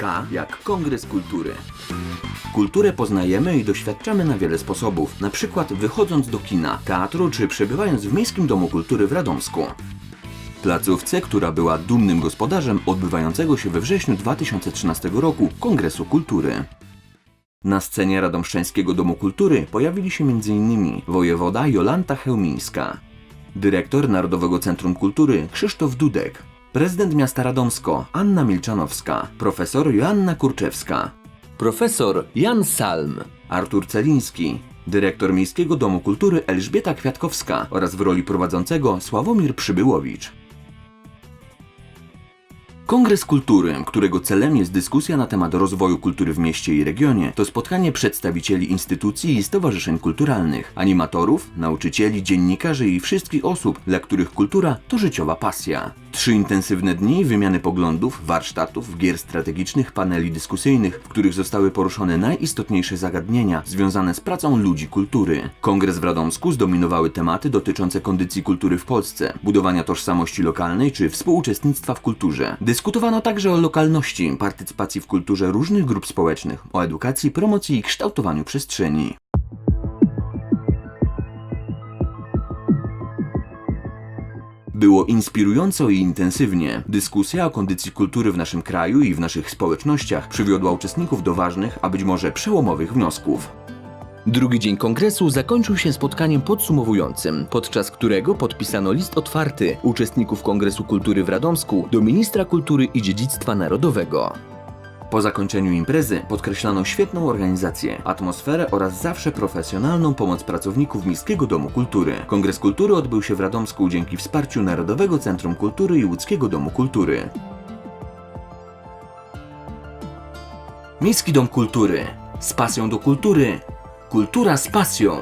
K jak Kongres Kultury. Kulturę poznajemy i doświadczamy na wiele sposobów, na przykład wychodząc do kina, teatru czy przebywając w Miejskim Domu Kultury w Radomsku. Placówce, która była dumnym gospodarzem odbywającego się we wrześniu 2013 roku Kongresu Kultury. Na scenie Radomszczańskiego Domu Kultury pojawili się m.in. wojewoda Jolanta Chełmińska, dyrektor Narodowego Centrum Kultury Krzysztof Dudek, prezydent miasta Radomsko Anna Milczanowska, profesor Joanna Kurczewska, profesor Jan Salm, Artur Celiński, dyrektor Miejskiego Domu Kultury Elżbieta Kwiatkowska oraz w roli prowadzącego Sławomir Przybyłowicz. Kongres Kultury, którego celem jest dyskusja na temat rozwoju kultury w mieście i regionie, to spotkanie przedstawicieli instytucji i stowarzyszeń kulturalnych, animatorów, nauczycieli, dziennikarzy i wszystkich osób, dla których kultura to życiowa pasja. Trzy intensywne dni wymiany poglądów, warsztatów, gier strategicznych, paneli dyskusyjnych, w których zostały poruszone najistotniejsze zagadnienia związane z pracą ludzi kultury. Kongres w Radomsku zdominowały tematy dotyczące kondycji kultury w Polsce, budowania tożsamości lokalnej czy współuczestnictwa w kulturze. Dyskutowano także o lokalności, partycypacji w kulturze różnych grup społecznych, o edukacji, promocji i kształtowaniu przestrzeni. Było inspirująco i intensywnie. Dyskusja o kondycji kultury w naszym kraju i w naszych społecznościach przywiodła uczestników do ważnych, a być może przełomowych wniosków. Drugi dzień kongresu zakończył się spotkaniem podsumowującym, podczas którego podpisano list otwarty uczestników Kongresu Kultury w Radomsku do ministra kultury i dziedzictwa narodowego. Po zakończeniu imprezy podkreślano świetną organizację, atmosferę oraz zawsze profesjonalną pomoc pracowników Miejskiego Domu Kultury. Kongres Kultury odbył się w Radomsku dzięki wsparciu Narodowego Centrum Kultury i Łódzkiego Domu Kultury. Miejski Dom Kultury. Z pasją do kultury. Kultura z pasją.